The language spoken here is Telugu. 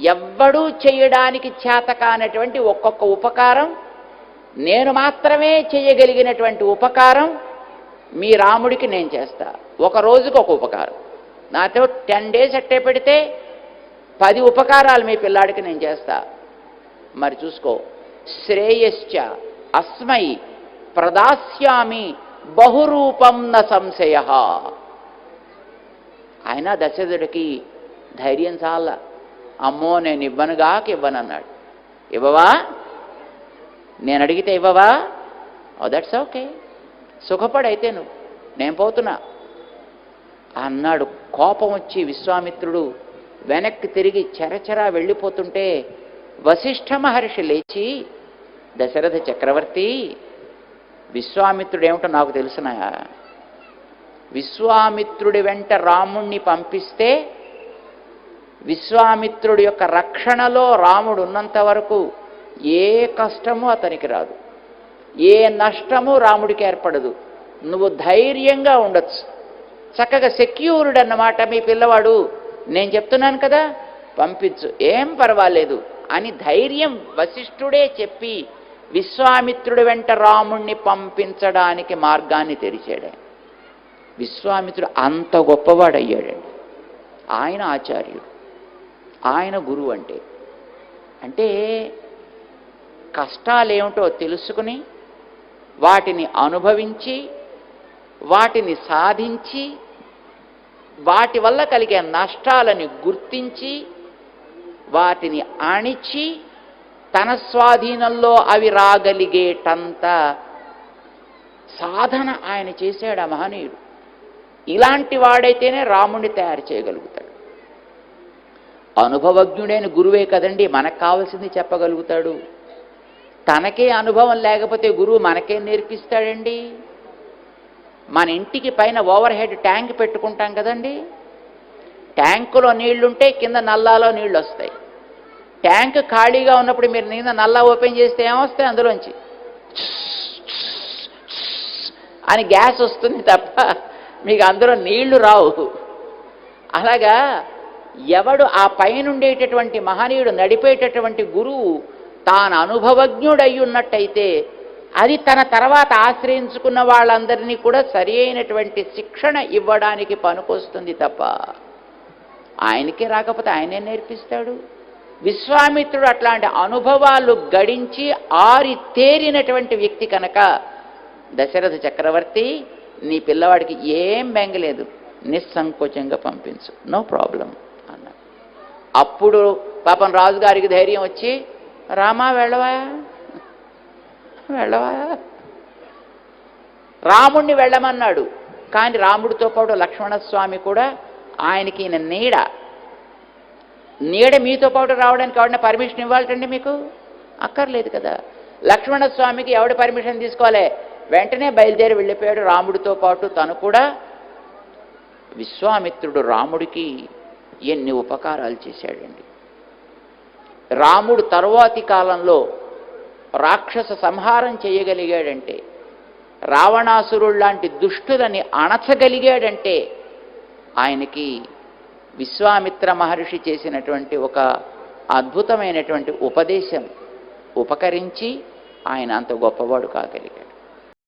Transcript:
ఎవ్వడూ చేయడానికి చేత కానటువంటి ఒక్కొక్క ఉపకారం నేను మాత్రమే చేయగలిగినటువంటి ఉపకారం మీ రాముడికి నేను చేస్తా. ఒక రోజుకి ఒక ఉపకారం. నాతో టెన్ డేస్ అట్టే పెడితే పది ఉపకారాలు మీ పిల్లాడికి నేను చేస్తా. మరి చూసుకో శ్రేయశ్చ అస్మై ప్రదాస్యామి బహురూపం న సంశయ. ఆయన దశరథుడికి ధైర్యం చాలా. అమ్మో నేను ఇవ్వనుగాక ఇవ్వనన్నాడు. ఇవ్వవా? నేను అడిగితే ఇవ్వవా? ఓ దట్స్ ఓకే సుఖపడైతే నువ్వు. నేను పోతున్నా. అన్నాడు. కోపం వచ్చి విశ్వామిత్రుడు వెనక్కి తిరిగి చెరచెరా వెళ్ళిపోతుంటే వశిష్ఠ మహర్షి లేచి దశరథ చక్రవర్తి విశ్వామిత్రుడు ఏమిటో నాకు తెలిసిన? విశ్వామిత్రుడి వెంట రాముణ్ణి పంపిస్తే విశ్వామిత్రుడి యొక్క రక్షణలో రాముడు ఉన్నంత వరకు ఏ కష్టము అతనికి రాదు. ఏ నష్టము రాముడికి ఏర్పడదు. నువ్వు ధైర్యంగా ఉండొచ్చు. చక్కగా సెక్యూర్డ్ అన్నమాట మీ పిల్లవాడు. నేను చెప్తున్నాను కదా పంపించు. ఏం పర్వాలేదు. అని ధైర్యం వశిష్ఠుడే చెప్పి విశ్వామిత్రుడి వెంట రాముణ్ణి పంపించడానికి మార్గాన్ని తెరిచాడే. విశ్వామిత్రుడు అంత గొప్పవాడయ్యాడండి. ఆయన ఆచార్యుడు. ఆయన గురువు అంటే. అంటే కష్టాలు ఏమిటో తెలుసుకుని వాటిని అనుభవించి వాటిని సాధించి వాటి వల్ల కలిగే నష్టాలని గుర్తించి వాటిని అణిచి తన స్వాధీనంలో అవి రాగలిగేటంత సాధన ఆయన చేశాడు ఆ మహనీయుడు. ఇలాంటి వాడైతేనే రాముడిని తయారు చేయగలుగుతాడు. అనుభవజ్ఞుడైన గురువే కదండి మనకు కావాల్సింది చెప్పగలుగుతాడు. తనకే అనుభవం లేకపోతే గురువు మనకే నేర్పిస్తాడండి? మన ఇంటికి పైన ఓవర్ హెడ్ ట్యాంక్ పెట్టుకుంటాం కదండి. ట్యాంకులో నీళ్ళుంటే కింద నల్లాలో నీళ్ళు వస్తాయి ట్యాంక్ ఖాళీగా ఉన్నప్పుడు మీరు నిన్న నల్లా ఓపెన్ చేస్తే ఏమొస్తాయి అందులోంచి? అని గ్యాస్ వస్తుంది తప్ప మీకు అందులో నీళ్ళు రావు. అలాగా ఎవడు ఆ పైనుండేటటువంటి మహనీయుడు నడిపేటటువంటి గురువు తాను అనుభవజ్ఞుడై ఉన్నట్టయితే అది తన తర్వాత ఆశ్రయించుకున్న వాళ్ళందరినీ కూడా సరి అయినటువంటి శిక్షణ ఇవ్వడానికి పనికొస్తుంది తప్ప ఆయనకే రాకపోతే ఆయనే నేర్పిస్తాడు. విశ్వామిత్రుడు అట్లాంటి అనుభవాలు గడించి ఆరి తేరినటువంటి వ్యక్తి కనుక దశరథ చక్రవర్తి నీ పిల్లవాడికి ఏం బెంగలేదు. నిస్సంకోచంగా పంపించు. నో ప్రాబ్లం అప్పుడు పాపం రాజుగారికి ధైర్యం వచ్చి రామా వెళ్ళవా? వెళ్ళవా? రాముణ్ణి వెళ్ళమన్నాడు. కానీ రాముడితో పాటు లక్ష్మణస్వామి కూడా ఆయనకి ఈయన నీడ. నీడ మీతో పాటు రావడానికి ఎవడన్నా పర్మిషన్ ఇవ్వాలండి మీకు? అక్కర్లేదు కదా. లక్ష్మణస్వామికి ఎవడ పర్మిషన్ తీసుకోవాలి వెంటనే బయలుదేరి వెళ్ళిపోయాడు రాముడితో పాటు. తను కూడా విశ్వామిత్రుడు రాముడికి ఎన్ని ఉపకారాలు చేశాడండి. రాముడు తరువాతి కాలంలో రాక్షస సంహారం చేయగలిగాడంటే రావణాసురుడు లాంటి దుష్టులని అణచగలిగాడంటే ఆయనకి విశ్వామిత్ర మహర్షి చేసినటువంటి ఒక అద్భుతమైనటువంటి ఉపదేశం ఉపకరించి ఆయన అంత గొప్పవాడు కాగలిగాడు.